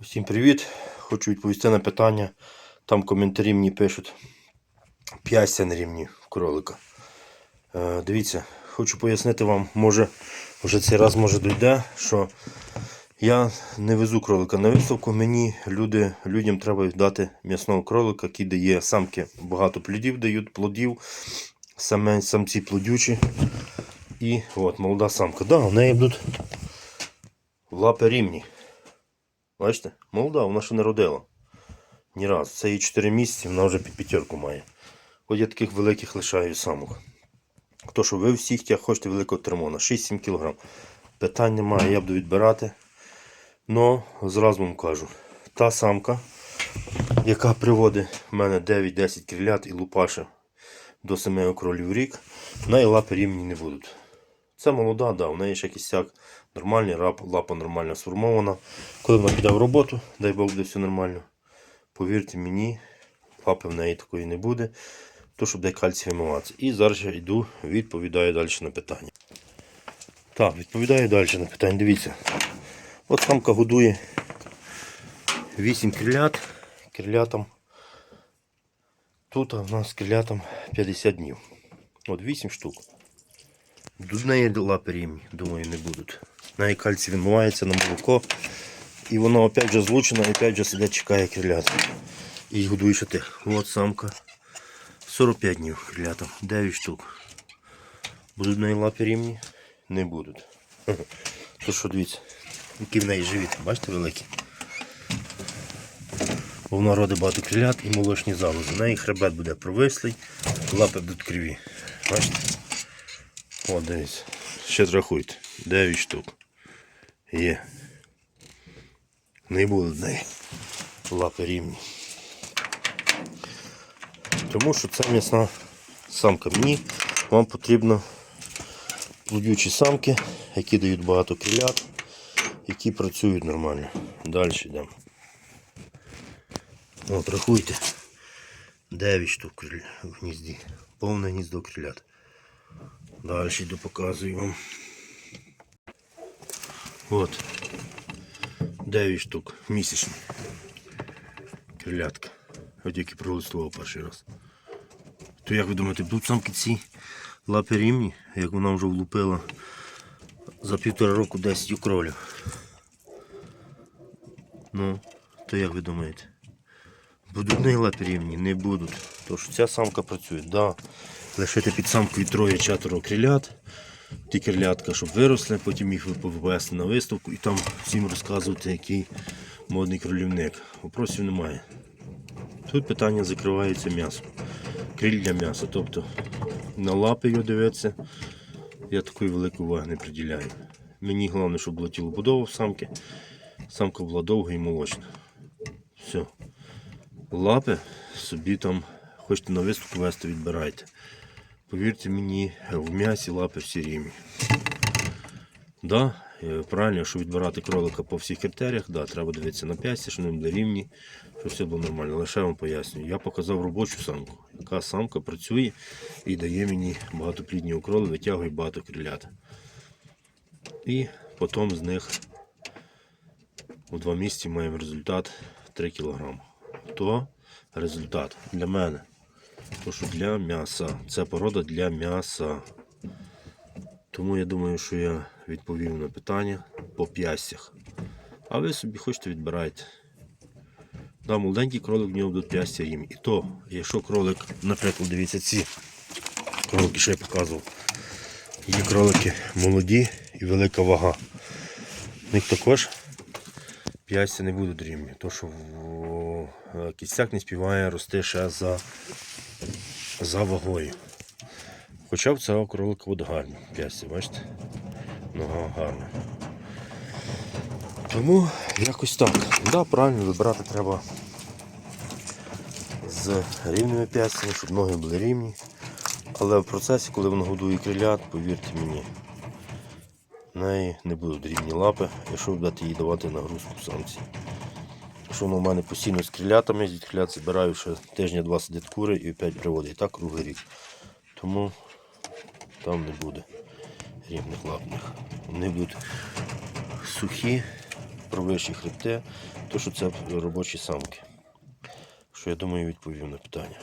Всім привіт! Хочу відповісти на питання. Там коментарі мені пишуть. П'ястя на рівні кролика. Е, дивіться, хочу пояснити вам, може, вже цей раз може дойде, що я не везу кролика на виставку. Мені люди, людям треба дати м'ясного кролика, який дає самки багато плодів, дають плодів, саме самці плодючі. І от молода самка. Да, в неї будуть лапи рівні. Бачите? Молода, вона ще не родила. Ні разу. Це їй 4 місяці, вона вже під п'ятерку має. От я таких великих лишаю самок. Хто що ви всіх тях хочете великого термона, 6-7 кг. Питань немає, я буду відбирати. Но зразу вам кажу, та самка, яка приводить в мене 9-10 крилят і лупаше до 7 кролів в рік, в неї лапи рівні не будуть. Це молода, да, в неї ще кістяк нормальний, рап, лапа нормально сформована. Коли вона піде в роботу, дай Бог буде все нормально. Повірте мені, лапи в неї такої не буде, то щоб де кальцій вимиватися. І зараз я йду, відповідаю далі на питання. Так, відповідаю далі на питання. Дивіться. От самка годує 8 крилят. Крилятам. Тут у нас крилятам 50 днів. От 8 штук. До неї лапи рівні, думаю, не будуть. В неї кальцій відмивається на молоко. І воно опять же злучено, і опять же сидять, чекає крилят. І годує ще тих. От самка. 45 днів крилятам, 9 штук. Будуть в неї лапи рівні? Не будуть. То що дивіться, який в неї живіт, бачите великий? Бо Вона родить багато крилят і молочні залози. В неї хребет буде провислий, лапи будуть криві. Бачите? О, дивіться. Ще зрахуйте. 9 штук. Є. Не будуть неї лапи рівні. Тому що це м'ясна самка. Мені вам потрібно плодючі самки, які дають багато крилят, які працюють нормально. Далі йдемо. От, рахуйте. 9 штук в гнізді. Повне гніздо крилят. Далі йду показую вам. От. 9 штук місячні. Крилятка. От які пролистував перший раз. То як ви думаєте, будуть самки ці лапи рівні, як вона вже влупила за півтора року 10 кролів. Ну, то як ви думаєте? Будуть не лапи рівні? Не будуть. Тож ця самка працює. Да. Лишити під самкою троє-четверо крилят. Ті крилятка, щоб виросли, потім їх повести на виставку і там всім розказувати, який модний кролівник. Вопросів немає. Тут питання закривається м'ясом. Криль для м'яса. Тобто на лапи його дивитися, я такої великої уваги не приділяю. Мені головне, щоб було тілобудова в самки. Самка була довга і молочна. Все. Лапи собі там хочете на виставку вести, відбирайте. Повірте мені, в м'ясі лапи всі рівні. Да, е, правильно, якщо відбирати кролика по всіх критеріях, да, треба дивитися на п'ясті, що вони були рівні, щоб все було нормально. Лише вам пояснюю. Я показав робочу самку, яка самка працює і дає мені багатоплідні укроли, витягує багато крилят. І потім з них у два місяці маємо результат 3 кг. То результат для мене. То, що для м'яса. Це порода для м'яса. Тому я думаю, що я відповів на питання по п'ястях. А ви собі хочете відбирайте. Да, молоденький кролик в нього будуть п'ястя рівні. І то, якщо кролик, наприклад, дивіться ці кролики, що я показував. Є кролики молоді і велика вага. В них також п'ястя не будуть рівні. То, що е, кістяк не співає рости ще за, за вагою. Хоча в цього кролика буде гарно. П'ястя, бачите? Нога гарна. Тому якось так. Да, правильно вибирати треба з рівними п'ястями, щоб ноги були рівні. Але в процесі, коли воно годує крилят, повірте мені, в неї не будуть рівні лапи, якщо будете їй давати нагрузку самці. Якщо воно в мене постійно з крилятами, з відхилят збираю, ще тижня-два сидить кури і опять приводить. Так круглий рік. Тому там не буде рівних лапних. Вони будуть сухі, провищі хребти, то що це робочі самки. Що я думаю, відповів на питання.